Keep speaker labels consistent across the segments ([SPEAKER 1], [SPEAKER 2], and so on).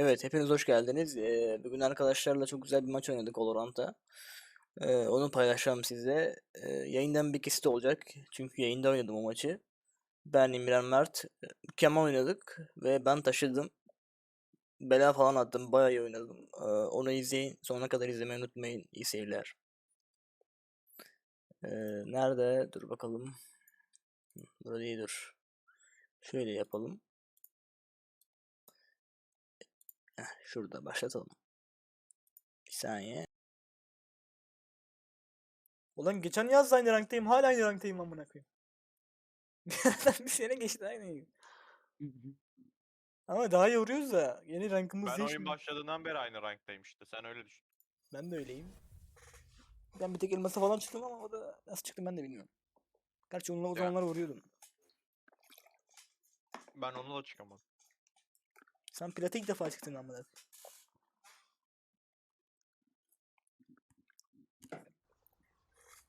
[SPEAKER 1] Evet, hepiniz hoş geldiniz. Ee, bugün arkadaşlarla çok güzel bir maç oynadık Valorant'ta. Ee, onu paylaşacağım size. Ee, yayından bir kesit olacak. Çünkü yayında oynadım o maçı. Ben İmren Mert. Mükemmel oynadık ve ben taşıdım. Bela falan attım. Bayağı iyi oynadım. Ee, onu izleyin. Sonuna kadar izlemeyi unutmayın. İyi seyirler. Ee, nerede? Dur bakalım. Burada değil dur. Şöyle yapalım. Heh, şurada başlatalım. Bir saniye.
[SPEAKER 2] Ulan geçen yaz da aynı ranktayım. Hala aynı ranktayım amına koyayım. bir sene geçti aynı. Ama daha iyi vuruyoruz da yeni rankımız
[SPEAKER 3] Ben oyun
[SPEAKER 2] değişmiyor.
[SPEAKER 3] başladığından beri aynı ranktayım işte. Sen öyle düşün.
[SPEAKER 2] Ben de öyleyim. Ben bir tek elmasa falan çıktım ama o da nasıl çıktım ben de bilmiyorum. Gerçi onunla o
[SPEAKER 3] Ya.
[SPEAKER 2] zamanlar vuruyordum.
[SPEAKER 3] Ben onunla da çıkamadım.
[SPEAKER 2] Sen plata ilk defa çıktın amına. koyayım.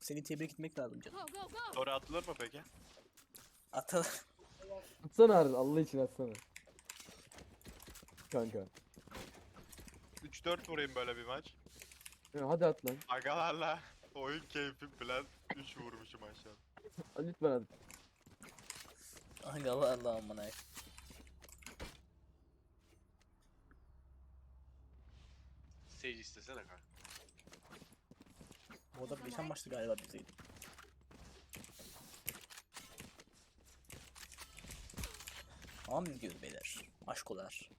[SPEAKER 2] Seni tebrik etmek lazım canım.
[SPEAKER 3] Story atılır mı peki?
[SPEAKER 2] Atal.
[SPEAKER 4] Atsana Arda Allah için atsana. Kanka.
[SPEAKER 3] 3-4 vurayım böyle bir maç.
[SPEAKER 4] Ya hadi at lan.
[SPEAKER 3] Agalarla oyun keyfi plan 3 vurmuşum aşağı.
[SPEAKER 4] Hadi lütfen at.
[SPEAKER 1] Allah amına.
[SPEAKER 5] Sage istesene kanka.
[SPEAKER 2] Bu adam geçen maçta galiba bizdeydi.
[SPEAKER 1] Tamam biz gidiyoruz beyler. Aşkolar.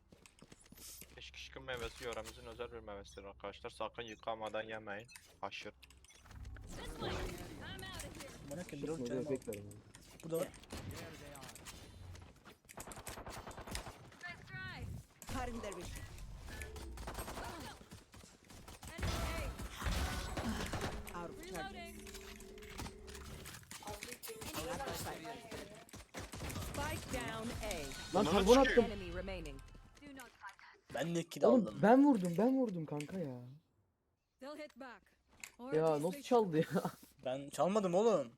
[SPEAKER 3] Eşkişkin meyvesi yöremizin özel bir meyvesidir arkadaşlar. Sakın yıkamadan yemeyin. Haşır.
[SPEAKER 6] This way! I'm out of here!
[SPEAKER 2] Amına koyayım bir oğlum
[SPEAKER 4] Şunu
[SPEAKER 2] canım
[SPEAKER 4] oraya
[SPEAKER 2] al.
[SPEAKER 4] beklerim.
[SPEAKER 2] Bu da var.
[SPEAKER 3] Çıkıyor.
[SPEAKER 4] attım.
[SPEAKER 1] Ben de kill
[SPEAKER 4] Oğlum
[SPEAKER 1] aldım.
[SPEAKER 4] ben vurdum ben vurdum kanka ya. Ya nasıl çaldı ya?
[SPEAKER 2] Ben çalmadım oğlum.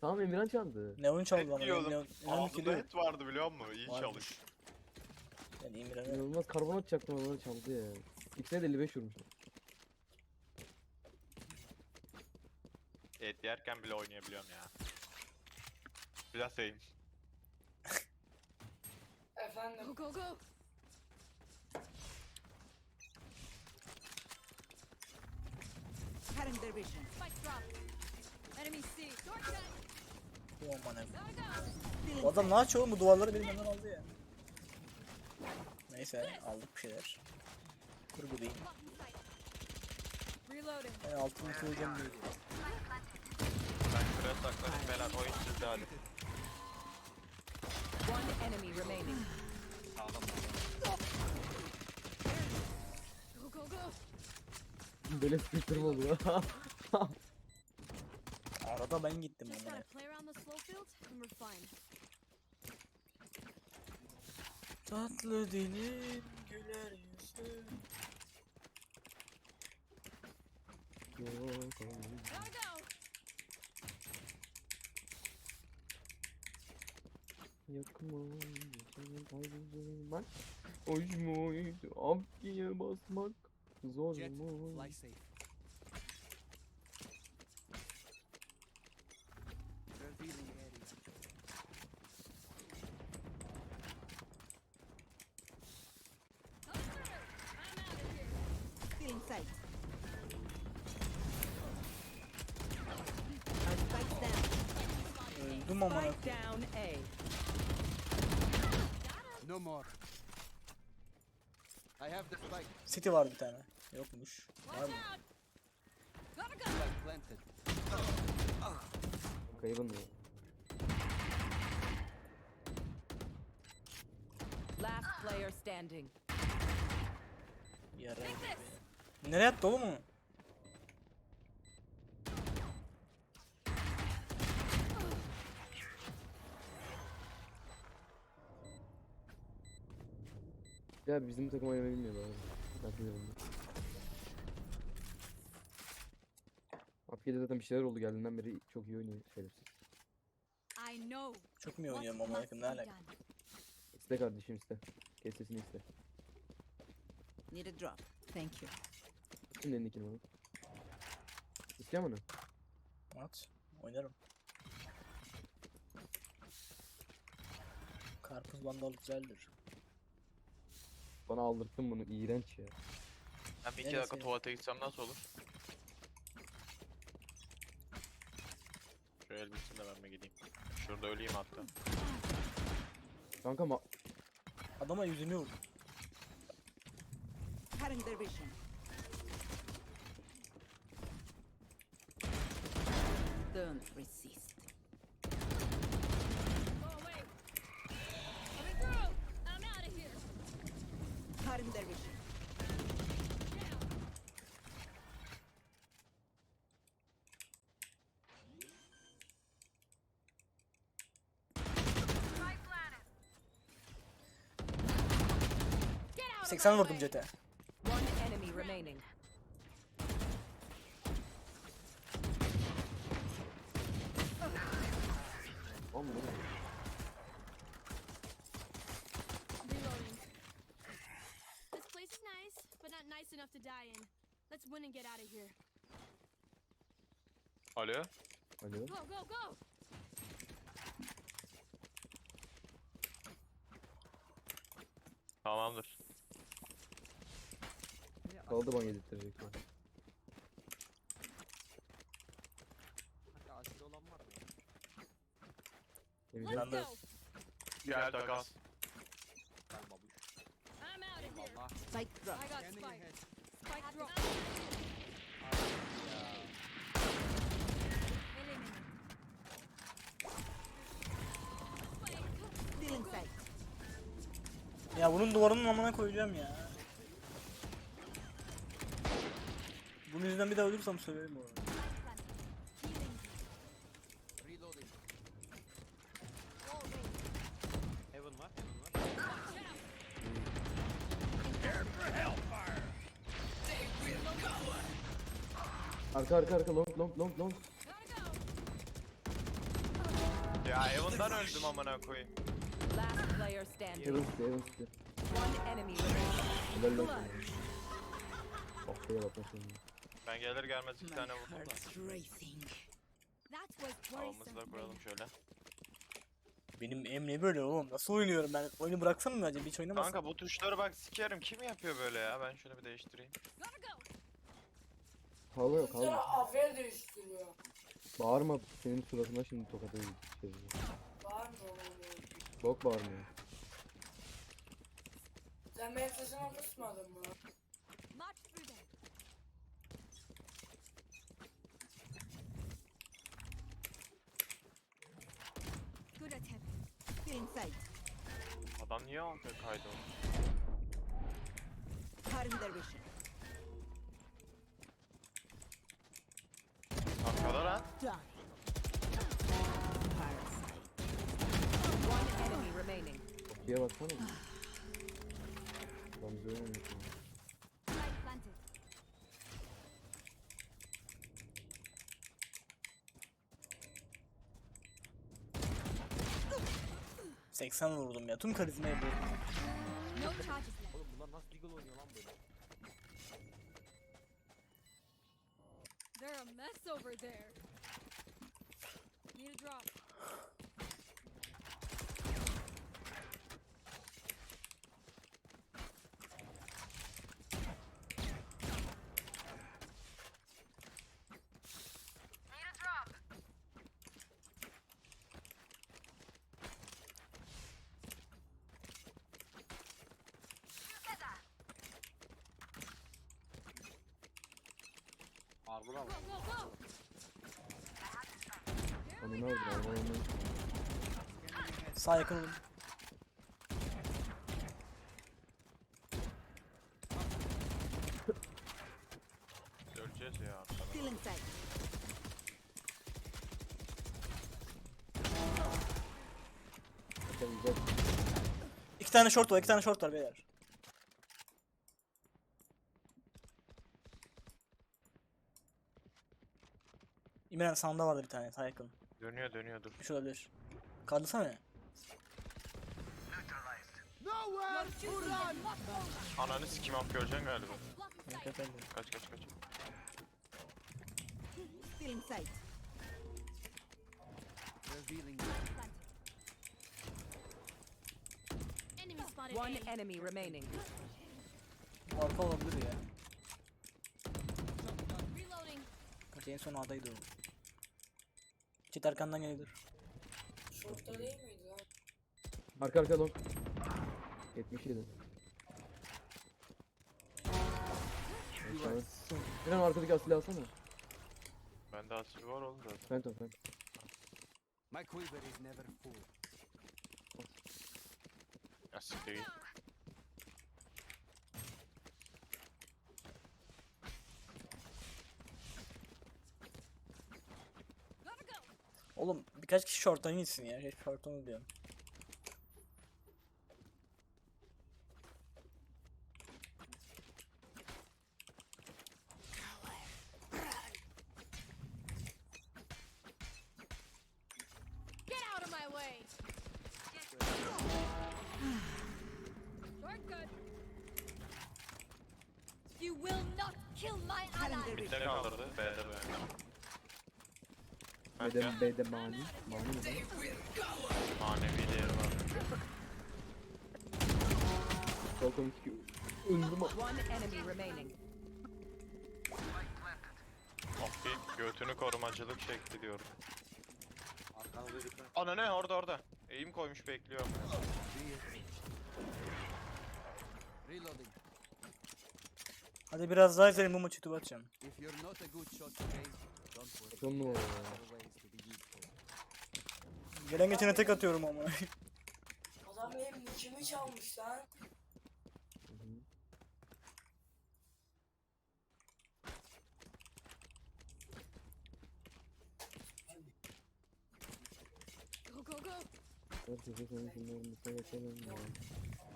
[SPEAKER 4] tamam Emirhan çaldı.
[SPEAKER 2] Ne oyun çaldı ama. Ne,
[SPEAKER 3] diyordum.
[SPEAKER 2] ne, ne oyun
[SPEAKER 3] Ağzında et vardı biliyor musun? İyi
[SPEAKER 2] Varmış.
[SPEAKER 3] çalış.
[SPEAKER 2] Yani İmren'e
[SPEAKER 4] İnanılmaz karbon atacaktım ama çaldı ya. İkisine de 55 vurmuş.
[SPEAKER 3] Et yerken bile oynayabiliyorum ya. Biraz seveyim.
[SPEAKER 6] Go, go, go!
[SPEAKER 7] Cutting their vision.
[SPEAKER 6] Spike drop! Enemy C!
[SPEAKER 2] Bu amına.
[SPEAKER 6] Gotta go!
[SPEAKER 2] Bu adam ne açıyor oğlum bu duvarları benim yanımdan aldı ya. Neyse aldık bir şeyler. Kurgu değil.
[SPEAKER 6] Reloading.
[SPEAKER 2] Ben altını koyacağım diye.
[SPEAKER 3] Ben şuraya saklanayım beyler. Oyun sizde hadi.
[SPEAKER 8] One enemy remaining.
[SPEAKER 5] Sağlam
[SPEAKER 6] Go, go, go!
[SPEAKER 4] Böyle sıkıştırma oluyor.
[SPEAKER 2] Arada ben gittim
[SPEAKER 6] Just gotta play around the slow field and we're fine.
[SPEAKER 2] Tatlı dilin güler yüzün.
[SPEAKER 6] Gotta go!
[SPEAKER 4] Yakma. senin kalbin Bak. Hoş muydu? Abdiye basmak. Zor mu?
[SPEAKER 6] Come through! I'm out of here!
[SPEAKER 7] Still in sight. Our spikes down.
[SPEAKER 2] Öldüm amına.
[SPEAKER 8] Spike down A.
[SPEAKER 9] No more. I have the spike
[SPEAKER 2] City var bir tane. Yokmuş. Var mı?
[SPEAKER 4] Kaybın mı?
[SPEAKER 8] Last player standing.
[SPEAKER 2] Yara. Nereye attı oğlum?
[SPEAKER 4] Ya bizim takım oynamayı bilmiyor. Ben biliyorum. Afiyet'e zaten bir şeyler oldu geldiğinden beri çok iyi oynuyor şerefsiz.
[SPEAKER 6] I know
[SPEAKER 2] Çok mu iyi oynuyorum ama yakın ne alaka?
[SPEAKER 4] İste kardeşim iste. Kes sesini iste.
[SPEAKER 7] Need a drop. Thank you.
[SPEAKER 4] Şimdi elindekini bana. İstiyor musun?
[SPEAKER 1] At. Oynarım. Karpuz vandal güzeldir.
[SPEAKER 4] Bana aldırttın bunu iğrenç ya.
[SPEAKER 3] Ben bir iki
[SPEAKER 1] Neresi
[SPEAKER 3] dakika
[SPEAKER 1] ya?
[SPEAKER 3] tuvalete gitsem nasıl olur? Şu elbiseyle ben mi gideyim? Şurada öleyim hatta.
[SPEAKER 4] Kanka ma
[SPEAKER 1] Adama yüzünü vur.
[SPEAKER 7] Cutting their vision. Don't resist.
[SPEAKER 1] 80 vurdum
[SPEAKER 6] jete. Let's win and get out of here.
[SPEAKER 3] Alo.
[SPEAKER 4] Alo.
[SPEAKER 6] Go go go.
[SPEAKER 3] Tamamdır.
[SPEAKER 4] Kaldı bana yedirttirecek sonra. Emin
[SPEAKER 6] Let's
[SPEAKER 1] Ben de-
[SPEAKER 6] go.
[SPEAKER 3] Gel takas.
[SPEAKER 6] I'm out of here.
[SPEAKER 7] Spike drop.
[SPEAKER 6] I got spike. Spike drop.
[SPEAKER 7] Still inside.
[SPEAKER 1] Ya bunun duvarının amına koyacağım ya. Yüzünden bir daha ölürsem söverim bu arada.
[SPEAKER 5] Heaven var, Heaven var.
[SPEAKER 4] Arka arka arka long long long long.
[SPEAKER 3] Ya Evan'dan öldüm amına koyayım.
[SPEAKER 8] Last player standing.
[SPEAKER 4] Heaven city heaven city.
[SPEAKER 8] One enemy remaining.
[SPEAKER 4] Helal olsun. Oh be bak nasıl.
[SPEAKER 3] Ben gelir gelmez iki tane vurdum da. Havamızı da koyalım şöyle.
[SPEAKER 1] Benim em ne böyle oğlum? Nasıl oynuyorum ben? Oyunu bıraksam mı acaba? Hiç oynamasam.
[SPEAKER 3] Kanka bu tuşları bak sikerim. Kim yapıyor böyle ya? Ben şunu bir değiştireyim.
[SPEAKER 6] Gotta go.
[SPEAKER 4] Havla yok.
[SPEAKER 9] Afer değiştiriyor.
[SPEAKER 4] Bağırma senin suratına şimdi tokatı çevireceğim.
[SPEAKER 9] Var mı oğlum?
[SPEAKER 4] Bok bağırmıyor.
[SPEAKER 9] Sen benim sesimi kısmadın mı?
[SPEAKER 7] Still inside.
[SPEAKER 3] Adam niye arkaya kaydı o?
[SPEAKER 7] Cutting their vision.
[SPEAKER 3] Arkada lan.
[SPEAKER 7] Die. Parasite.
[SPEAKER 8] One enemy remaining.
[SPEAKER 4] Kapıya baksana. Adam bizi oynamış ya.
[SPEAKER 1] 80 vurdum ya. Tüm karizmayı
[SPEAKER 6] left.
[SPEAKER 5] Oğlum bunlar nasıl legal oynuyor lan böyle?
[SPEAKER 6] They're a mess over there. Need a drop. Go, go.
[SPEAKER 4] Onu ne oldu? Onu onu.
[SPEAKER 1] Sağ yakın olun.
[SPEAKER 3] Öleceğiz ya.
[SPEAKER 4] Güzel güzel.
[SPEAKER 1] İki tane short var. iki tane short var beyler. İmran sağında vardı bir tane. Yakın.
[SPEAKER 3] Dönüyor dönüyor dur.
[SPEAKER 1] Bir şey olabilir. Kaldırsana.
[SPEAKER 3] Ananı Ananı sikim up göreceksin galiba.
[SPEAKER 10] Yok efendim.
[SPEAKER 3] Kaç kaç kaç.
[SPEAKER 7] Still in sight.
[SPEAKER 6] Spotted
[SPEAKER 8] One enemy remaining.
[SPEAKER 1] Arka olabilir ya. Kaç en son A'daydı o. Çit arkandan gelebilir.
[SPEAKER 9] Şortta değil miydi lan?
[SPEAKER 4] Arka arka long. 77. Aşağı. Sinan o arkadaki asili alsana.
[SPEAKER 3] Bende asil var oğlum zaten.
[SPEAKER 4] Phantom phantom.
[SPEAKER 2] My quiver is never full.
[SPEAKER 3] Asil değil.
[SPEAKER 6] Gotta go.
[SPEAKER 1] Birkaç kişi short'tan gitsin ya. Hep short'tan diyorum.
[SPEAKER 6] Get out of my way. Short good. You will not kill my ally.
[SPEAKER 3] Bitte kaldırdı. B'de B'de.
[SPEAKER 4] B'de B'de mani. Mani mi?
[SPEAKER 3] Manevi değeri var.
[SPEAKER 4] Sol komik ki. Öldüm ama.
[SPEAKER 8] One enemy remaining.
[SPEAKER 3] Okey. Götünü korumacılık şekli diyorum.
[SPEAKER 2] Dikkat.
[SPEAKER 3] Ana ne orada orada. Eğim koymuş bekliyor.
[SPEAKER 2] Reloading.
[SPEAKER 1] Hadi biraz daha izleyelim bu maçı tuba atacağım.
[SPEAKER 2] If you're not a good shot today, don't worry.
[SPEAKER 4] Son numara ya.
[SPEAKER 1] Gelen geçene tek atıyorum ama.
[SPEAKER 9] Adam benim nickimi çalmış lan.
[SPEAKER 4] Hı hı.
[SPEAKER 6] Go go go.
[SPEAKER 4] Herkese şey yapalım ya.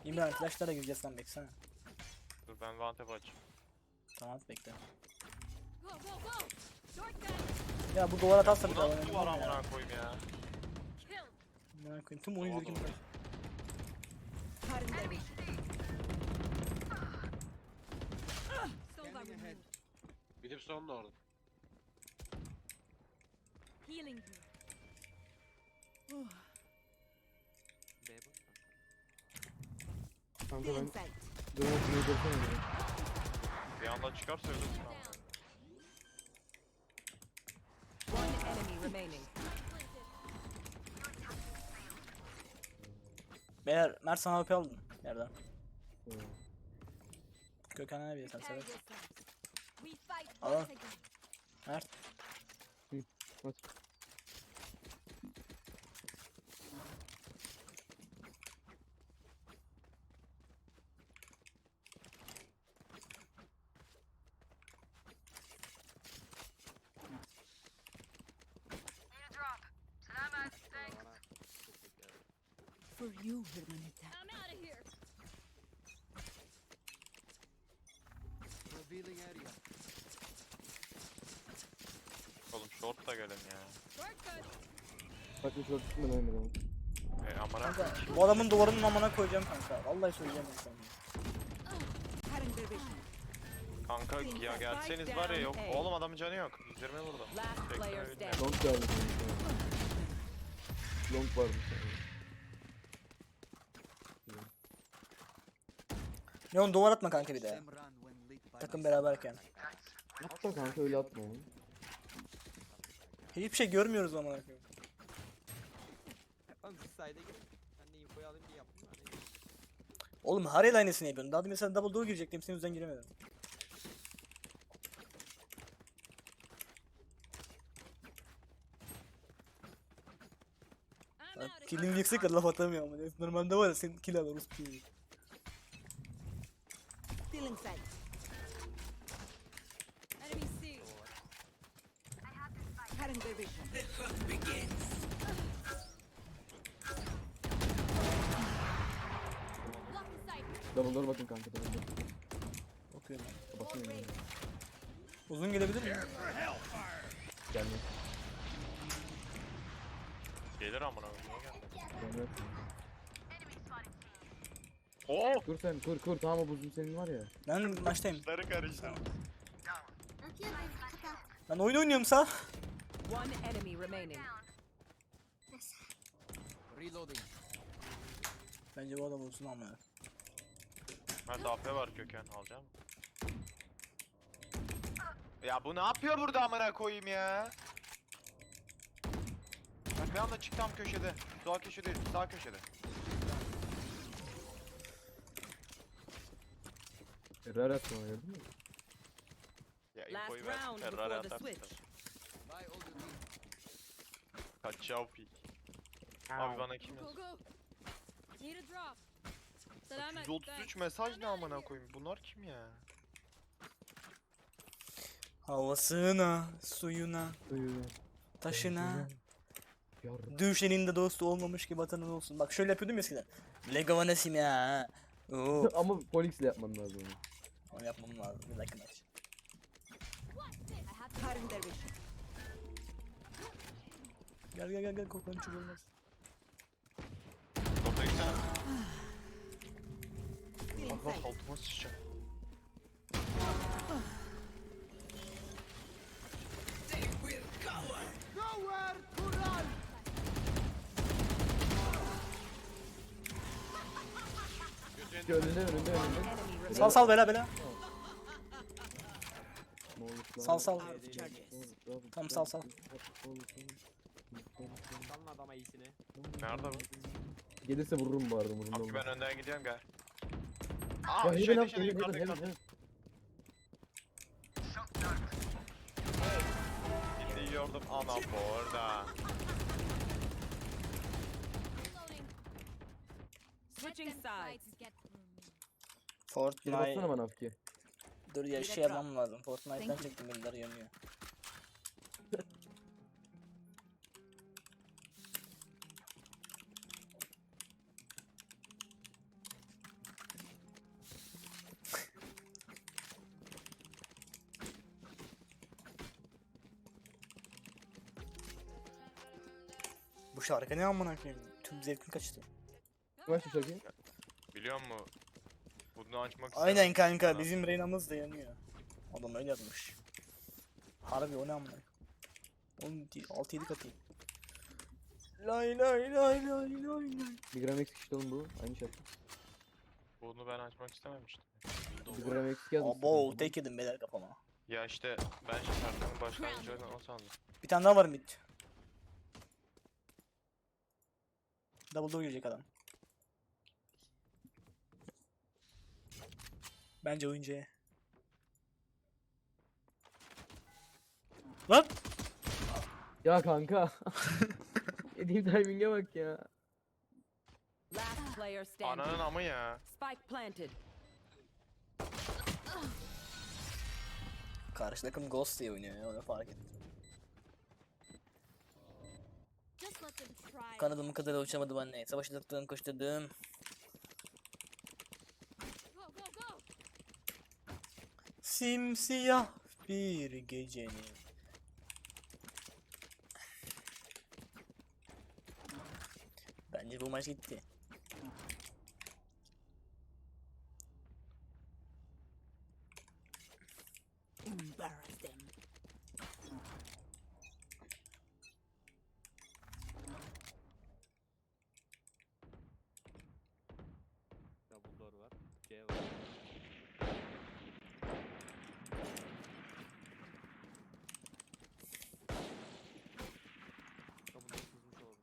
[SPEAKER 1] İmran flashlara gireceğiz lan beksene.
[SPEAKER 3] Dur ben vantep açayım.
[SPEAKER 1] Tamam bekle.
[SPEAKER 6] Go go go.
[SPEAKER 1] Ya bu duvar atarsa bir daha
[SPEAKER 3] nasıl duvar amına koyayım ya.
[SPEAKER 1] Amına koyayım tüm oyun
[SPEAKER 2] ahead.
[SPEAKER 6] removed.
[SPEAKER 2] Gidip son da orada.
[SPEAKER 6] Healing you.
[SPEAKER 4] Kanka ben şunu görsene ya.
[SPEAKER 3] Bir anda çıkarsa ölürsün amına.
[SPEAKER 6] Down.
[SPEAKER 8] One enemy remaining.
[SPEAKER 1] Beyler Mert sana AP aldın. Nereden?
[SPEAKER 4] Hı.
[SPEAKER 1] Gökhan'a ne bilirsen
[SPEAKER 6] Prepare
[SPEAKER 1] sever.
[SPEAKER 6] yourselves. We fight
[SPEAKER 1] Al.
[SPEAKER 6] once again.
[SPEAKER 1] Mert.
[SPEAKER 4] At.
[SPEAKER 7] For you, Hermanita.
[SPEAKER 6] I'm out of here.
[SPEAKER 2] Revealing area.
[SPEAKER 3] Oğlum short da gelin ya.
[SPEAKER 6] Short good.
[SPEAKER 4] Bak bir şurada tutma ben de.
[SPEAKER 3] E amına
[SPEAKER 1] Kanka
[SPEAKER 3] koyayım.
[SPEAKER 1] bu adamın duvarının amına koyacağım kanka. Vallahi söyleyeceğim ben sana.
[SPEAKER 7] Cutting their vision.
[SPEAKER 3] Kanka ya gelseniz var ya yok. Oğlum adamın canı yok. 120 vurdum.
[SPEAKER 8] Last
[SPEAKER 3] Tekrar
[SPEAKER 8] player
[SPEAKER 3] öyle.
[SPEAKER 8] standing.
[SPEAKER 4] Long geldi. Long vardı.
[SPEAKER 1] Neon duvar atma kanka bir de. Takım beraberken.
[SPEAKER 4] Atma kanka öyle atma oğlum.
[SPEAKER 1] Hiçbir şey görmüyoruz amına koyayım.
[SPEAKER 2] Oğlum siz. Ben de infoyu alayım diye yaptım da. neyse.
[SPEAKER 1] Oğlum Harry'le aynısını yapıyorsun. Daha mesela double door girecektim senin yüzünden giremedim.
[SPEAKER 6] I'm out of here.
[SPEAKER 1] Kill'in yüksek laf atamıyor ama. Normalde var ya senin kill alırız ki.
[SPEAKER 7] Still in sight.
[SPEAKER 6] Enemy sight.
[SPEAKER 4] Double door bakın kanka double door.
[SPEAKER 1] Bakıyorum ben.
[SPEAKER 4] Bakın ya.
[SPEAKER 1] Uzun gelebilir mi?
[SPEAKER 4] Gelmez.
[SPEAKER 3] Gelir amına?
[SPEAKER 4] Gelmez.
[SPEAKER 3] Oo!
[SPEAKER 4] Kur sen kur kur tamam o buzun senin var ya.
[SPEAKER 1] Ben maçtayım.
[SPEAKER 3] Sarı karıştı.
[SPEAKER 1] Ben oyun oynuyorum sağ.
[SPEAKER 8] One enemy remaining.
[SPEAKER 5] Reloading.
[SPEAKER 1] Bence bu adam olsun ama.
[SPEAKER 3] Ben de AP var köken alacağım. Ya bu ne yapıyor burada amına koyayım ya? Bak bir anda çık tam köşede. Sağ köşede, sağ köşede.
[SPEAKER 4] Terör atma gördün mü?
[SPEAKER 3] Ya infoyu ver.
[SPEAKER 8] round
[SPEAKER 3] Ferrari
[SPEAKER 8] before the
[SPEAKER 3] atarsın
[SPEAKER 8] switch.
[SPEAKER 3] Kaçav pik. Abi bana kim
[SPEAKER 6] Go
[SPEAKER 3] yazıyor?
[SPEAKER 6] go. Need a drop. Selamet.
[SPEAKER 3] 133 mesaj ne amına koyayım? Bunlar kim ya?
[SPEAKER 1] Havasına, suyuna, taşına. Düşenin de dostu olmamış ki vatanın olsun. Bak şöyle yapıyordum ya eskiden. Lego vanesim ya. Oo.
[SPEAKER 4] Ama Polix'le yapman lazım onu.
[SPEAKER 1] Onu yapmam lazım. Bir dakika
[SPEAKER 7] vision.
[SPEAKER 1] Gel gel gel gel korkan çok
[SPEAKER 3] Allah
[SPEAKER 7] sight.
[SPEAKER 3] altıma.
[SPEAKER 4] İşte önünde önünde önünde.
[SPEAKER 1] Sal sal bela bela. Sal sal. Tam sal sal.
[SPEAKER 5] Salın adama iyisini.
[SPEAKER 3] Nerede bu?
[SPEAKER 4] Gelirse vururum bu arada
[SPEAKER 3] Abi ben önden gidiyorum gel.
[SPEAKER 4] Ya
[SPEAKER 3] Aa şeyde
[SPEAKER 4] up
[SPEAKER 3] şeyde yukarıda yukarıda.
[SPEAKER 4] Heaven.
[SPEAKER 3] Şimdi yordum ana orada.
[SPEAKER 6] Reloading.
[SPEAKER 8] Switching
[SPEAKER 6] Let them
[SPEAKER 8] sides.
[SPEAKER 6] fights get through me.
[SPEAKER 4] Bir baksana
[SPEAKER 1] Fortnite.
[SPEAKER 4] bana Afki.
[SPEAKER 1] Dur ya şey yapmam lazım. Fortnite'dan çektim birileri yanıyor. Şarkı ne amına koyayım? Tüm zevkim kaçtı.
[SPEAKER 4] Kaç şu şarkıyı?
[SPEAKER 3] Biliyor musun? Bunu açmak
[SPEAKER 1] Aynen
[SPEAKER 3] istemedim.
[SPEAKER 1] kanka
[SPEAKER 3] Ha.
[SPEAKER 1] bizim Reyna'mız da yanıyor. Adam öyle yazmış. Harbi o ne amına. 6-7 katı. Lay lay lay lay lay lay.
[SPEAKER 4] Bir gram eksik işte oğlum bu. Aynı şarkı.
[SPEAKER 3] Bunu ben açmak istememiştim.
[SPEAKER 4] Bir gram eksik yazmışsın.
[SPEAKER 1] Abo tek yedim beyler kafama.
[SPEAKER 3] Ya işte ben şarkının başlangıcını o sandım.
[SPEAKER 1] Bir tane daha var mid. Double door girecek adam. Bence oyuncuya. Lan!
[SPEAKER 4] Ya kanka. Yediğim timing'e bak ya.
[SPEAKER 8] Last player standing.
[SPEAKER 3] Ananın amı ya.
[SPEAKER 8] Spike planted.
[SPEAKER 1] Karşı takım Ghost diye oynuyor ya onu fark ettim.
[SPEAKER 6] Just let them try. it.
[SPEAKER 1] Kanadımı kadar uçamadım anne. Savaştıklarını koşturdum.
[SPEAKER 6] Go go go.
[SPEAKER 1] Simsiyah bir gecenin. Bence bu maç gitti.
[SPEAKER 7] Embarrass them.
[SPEAKER 5] Double door var. C var. Double door sızmış oldu.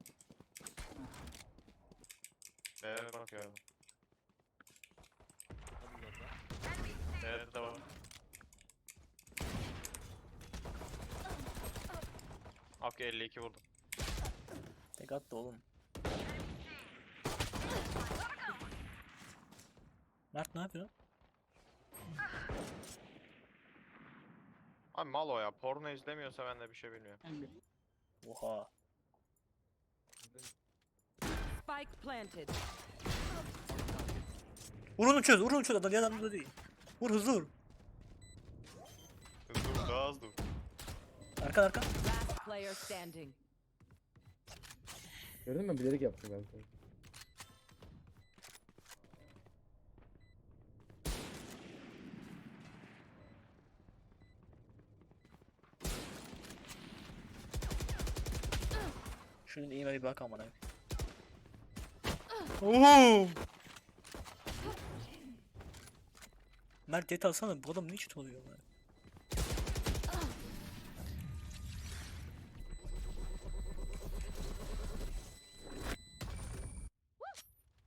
[SPEAKER 3] Evet bakıyorum.
[SPEAKER 5] Double door'da.
[SPEAKER 3] Evet de var. Hakkı 52 vurdum.
[SPEAKER 1] Tek attı oğlum. Mert ne yapıyor?
[SPEAKER 3] Abi mal o ya. Porno izlemiyorsa ben de bir şey bilmiyorum.
[SPEAKER 1] Oha. Vurunu çöz, vurunu çöz adam yanımda da değil. Vur hızlı vur.
[SPEAKER 3] Hızlı vur, daha hızlı
[SPEAKER 1] vur. Arkan
[SPEAKER 8] arkan.
[SPEAKER 4] Gördün mü bilerek yaptım ben seni.
[SPEAKER 1] Şunun iyi bir bak amına. Oo! Mert det alsana bu adam ne çit oluyor lan?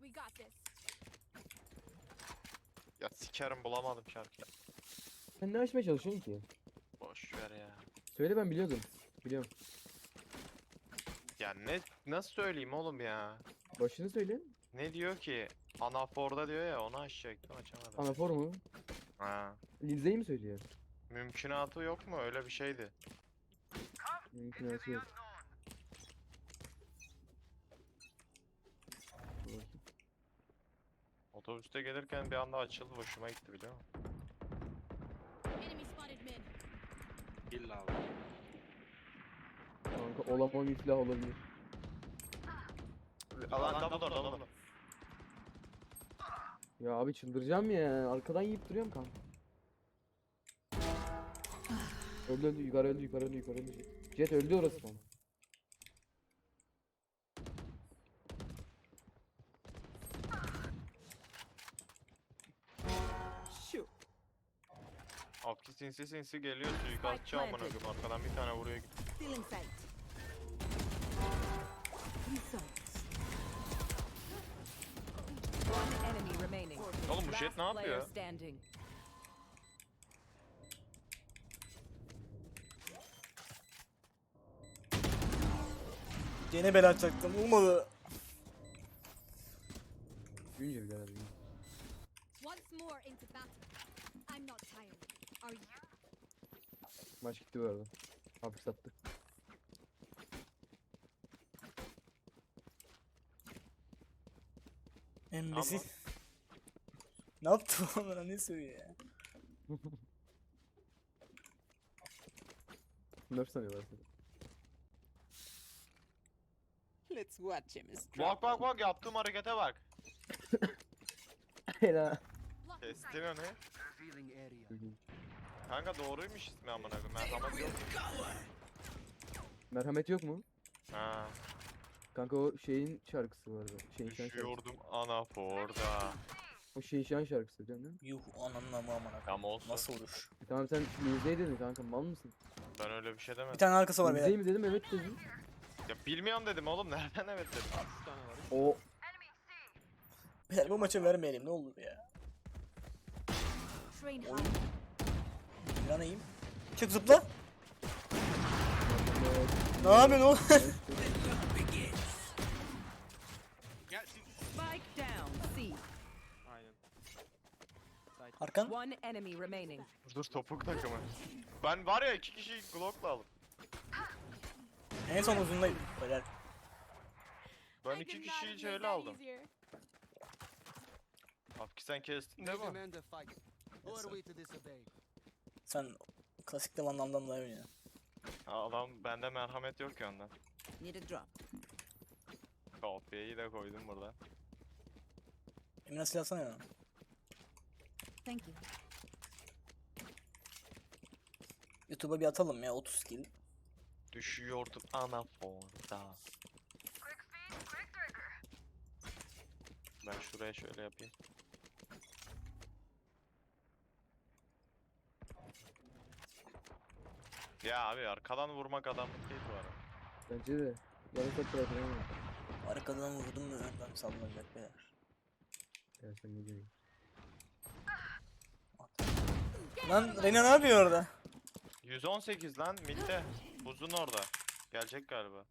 [SPEAKER 6] We got this.
[SPEAKER 3] Ya sikerim bulamadım şarkıyı.
[SPEAKER 4] Sen ne açmaya çalışıyorsun ki?
[SPEAKER 3] Boş ver ya.
[SPEAKER 4] Söyle ben biliyordum. Biliyorum.
[SPEAKER 3] Ya ne nasıl söyleyeyim oğlum ya?
[SPEAKER 4] Başını söyle.
[SPEAKER 3] Ne diyor ki? Anaforda diyor ya onu açacaktım açamadım.
[SPEAKER 4] Anafor mu?
[SPEAKER 3] Ha.
[SPEAKER 4] Lindsay mi söylüyor?
[SPEAKER 3] Mümkünatı yok mu? Öyle bir şeydi.
[SPEAKER 4] Mümkünatı yok.
[SPEAKER 3] Otobüste gelirken bir anda açıldı hoşuma gitti biliyor musun?
[SPEAKER 6] Enemy spotted mid.
[SPEAKER 5] İlla abi.
[SPEAKER 4] Kanka olamam bir silah olabilir.
[SPEAKER 3] Alan double door double door.
[SPEAKER 4] Ya abi çıldıracağım ya. Arkadan yiyip duruyorum kanka. Öldü öldü yukarı öldü yukarı öldü yukarı öldü. Jet öldü orası.
[SPEAKER 7] Shoot.
[SPEAKER 3] Apki sinsi sinsi geliyor suikastçı amına koyayım arkadan bir tane vuruyor
[SPEAKER 7] sight.
[SPEAKER 8] One enemy remaining.
[SPEAKER 3] Oğlum bu jet ne yapıyor?
[SPEAKER 8] standing.
[SPEAKER 1] Gene bela çaktım olmadı.
[SPEAKER 4] Büyünce birader büyünce.
[SPEAKER 6] Once more into battle. I'm not tired. Are you?
[SPEAKER 4] Maç gitti bu arada. Hapis sattı.
[SPEAKER 1] Embesil. Ne yaptı onlara ne söylüyor ya?
[SPEAKER 4] Nerf sanıyorlar seni.
[SPEAKER 7] Let's watch him.
[SPEAKER 3] Bak bak bak yaptığım harekete bak.
[SPEAKER 4] Helal.
[SPEAKER 3] Onu.
[SPEAKER 4] İlginç.
[SPEAKER 3] Kanka doğruymuş ismi amına koyayım. Merhamet yok.
[SPEAKER 4] Merhamet yok mu?
[SPEAKER 3] Ha.
[SPEAKER 4] Kanka o şeyin şarkısı var arada. Şeyin şarkısı.
[SPEAKER 3] Düşüyordum anaforda.
[SPEAKER 4] O şeyin şan şarkısı biliyor musun?
[SPEAKER 1] Yuh ananın amı amına.
[SPEAKER 3] Ama olsun.
[SPEAKER 1] Nasıl olur?
[SPEAKER 4] E Tamam sen Lindsay dedin kanka mal mısın?
[SPEAKER 3] Ben öyle bir şey demedim.
[SPEAKER 1] Bir tane arkası var
[SPEAKER 4] Lindsay
[SPEAKER 1] beyler.
[SPEAKER 4] mi dedim evet dedim.
[SPEAKER 3] Ya bilmiyorum dedim oğlum. Nereden evet dedim.
[SPEAKER 5] 3 tane var.
[SPEAKER 4] O
[SPEAKER 1] Beyler bu maçı vermeyelim ne olur ya.
[SPEAKER 6] Train.
[SPEAKER 1] Yanayım. Çık zıpla. Ne yapıyorsun oğlum?
[SPEAKER 8] One enemy remaining.
[SPEAKER 3] Dur topuk takımı. Ben var ya iki kişi Glock'la aldım.
[SPEAKER 1] En son uzundayım. Beyler.
[SPEAKER 3] Ben
[SPEAKER 6] I
[SPEAKER 3] iki kişiyi
[SPEAKER 6] that
[SPEAKER 3] aldım. Afki sen kestin değil mi?
[SPEAKER 1] Sen klasikte Van Damme'dan daha oynuyorsun.
[SPEAKER 3] Adam bende merhamet yok ki ondan.
[SPEAKER 7] Need a drop.
[SPEAKER 3] Kopyayı da koydum burada.
[SPEAKER 1] Emine silah alsana ya.
[SPEAKER 7] Thank you.
[SPEAKER 1] YouTube'a bir atalım ya 30 kill.
[SPEAKER 3] Düşüyordum anaforda. Ben şuraya şöyle yapayım. Ya abi arkadan vurmak adamlık değil bu arada.
[SPEAKER 4] bence de. Bırakın ama.
[SPEAKER 1] Arkadan vurdum mu önden sallanacak beyler.
[SPEAKER 4] Ya sen ne diyorsun?
[SPEAKER 1] Lan Reyna ne yapıyor orada?
[SPEAKER 3] 118 lan midde. Buzun orada. Gelecek galiba.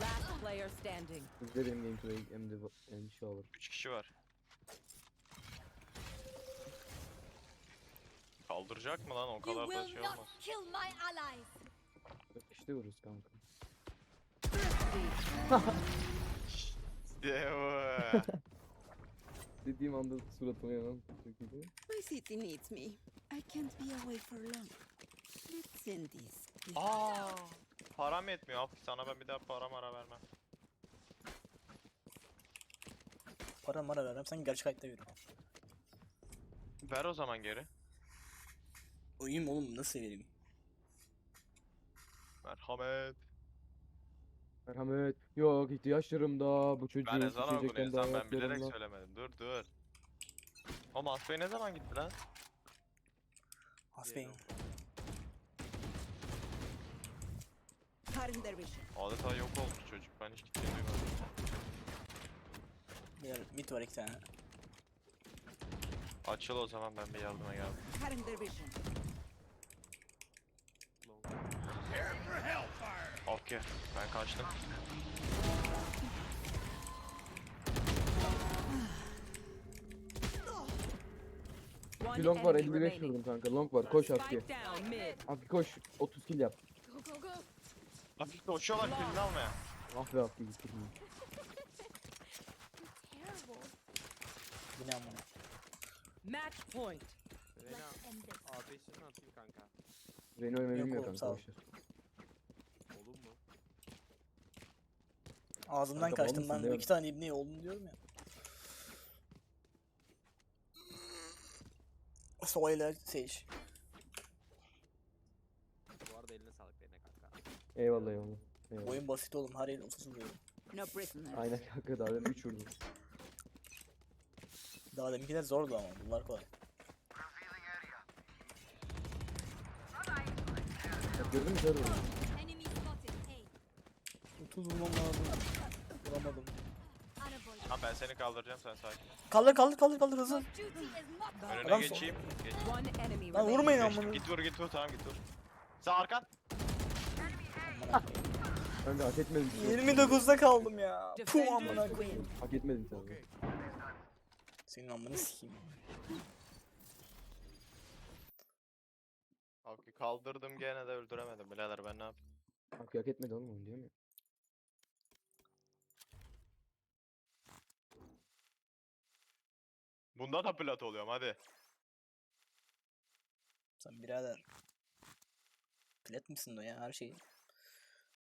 [SPEAKER 8] Last player standing.
[SPEAKER 4] Bizde de hem gameplay hem de bu- hem şey olur.
[SPEAKER 3] 3 kişi var. Kaldıracak mı lan o kadar da şey olmaz.
[SPEAKER 6] kill my allies.
[SPEAKER 4] İşte vururuz kanka.
[SPEAKER 3] Devo.
[SPEAKER 4] Dediğim anda suratıma yanan. İyi.
[SPEAKER 7] My city needs me. I can't be away for long. Let's end this.
[SPEAKER 3] Aa, param yetmiyor. Af sana ben bir daha para mara vermem.
[SPEAKER 1] Para mara verem sen gerçek hayatta yürü.
[SPEAKER 3] Ver o zaman geri.
[SPEAKER 1] Uyuyayım oğlum nasıl vereyim?
[SPEAKER 3] Merhamet.
[SPEAKER 4] Merhamet. Yok ihtiyaçlarımda. Bu çocuğun
[SPEAKER 3] Ben okunuyor
[SPEAKER 4] daha
[SPEAKER 3] sen ben bilerek
[SPEAKER 4] hayatlarımda.
[SPEAKER 3] söylemedim. Dur dur. O Masbey ne zaman gitti lan?
[SPEAKER 1] Hasbeyim.
[SPEAKER 7] Cutting their vision.
[SPEAKER 3] Adeta yok olmuş çocuk. Ben hiç gittiğini duymadım.
[SPEAKER 1] Bir mit var iki tane.
[SPEAKER 3] Açıl o zaman ben bir yardıma geldim.
[SPEAKER 7] Vision.
[SPEAKER 5] Long.
[SPEAKER 3] Okey. Ben kaçtım.
[SPEAKER 4] Bir long var
[SPEAKER 8] enemy
[SPEAKER 4] 55
[SPEAKER 8] remaining.
[SPEAKER 4] vurdum kanka. Long var koş
[SPEAKER 8] mid.
[SPEAKER 4] Afki koş 30 kill yap.
[SPEAKER 3] Hafif koşuyorlar kilini almaya.
[SPEAKER 4] Ah be Afki gittik mi?
[SPEAKER 6] Terrible.
[SPEAKER 1] Bu ne amına.
[SPEAKER 8] Match point.
[SPEAKER 5] Reyna. AP'sini atayım kanka.
[SPEAKER 4] Reyna
[SPEAKER 1] Yok
[SPEAKER 4] bilmiyor
[SPEAKER 1] oğlum,
[SPEAKER 4] kanka
[SPEAKER 1] sağ ol.
[SPEAKER 4] boşver.
[SPEAKER 5] Olur mu?
[SPEAKER 1] Ağzımdan
[SPEAKER 4] Kanka,
[SPEAKER 1] kaçtım ben
[SPEAKER 4] mi?
[SPEAKER 1] iki tane ibneye oldum diyorum ya. Soyla Sage.
[SPEAKER 5] Bu arada eline sağlık Reyna kanka.
[SPEAKER 4] Eyvallah eyvallah. eyvallah.
[SPEAKER 1] Oyun basit oğlum her el 30 vuruyorum.
[SPEAKER 7] No prisoners.
[SPEAKER 4] Aynen kanka daha demin 3 vurdum.
[SPEAKER 1] Daha deminki de zordu ama bunlar kolay.
[SPEAKER 4] Gördün mü
[SPEAKER 6] spotted. Hey,
[SPEAKER 1] 30 vurmam lazım.
[SPEAKER 3] Ben seni kaldıracağım sen sakin.
[SPEAKER 1] Kaldır kaldır kaldır kaldır hızlı.
[SPEAKER 3] Önüne
[SPEAKER 1] Adam-
[SPEAKER 3] geçeyim. Geç.
[SPEAKER 8] One enemy
[SPEAKER 1] Lan
[SPEAKER 8] remaining.
[SPEAKER 1] vurmayın
[SPEAKER 3] Geçtim.
[SPEAKER 1] amına.
[SPEAKER 3] Git vur git vur tamam git vur. Sen arkan.
[SPEAKER 4] Kanka hak etmedin.
[SPEAKER 1] 29'da kaldım ya. Puh
[SPEAKER 8] Defenders
[SPEAKER 1] amına
[SPEAKER 8] win.
[SPEAKER 1] koyayım.
[SPEAKER 4] Hak etmedin sen. de.
[SPEAKER 1] Senin amını sikeyim.
[SPEAKER 3] Okey kaldırdım gene de öldüremedim birader ben ne yapayım.
[SPEAKER 4] Afki hak etmedi oğlum onu diyorum ya.
[SPEAKER 3] Bunda da plat oluyorum hadi.
[SPEAKER 1] Sen birader. Plat mısın o ya her şeyi?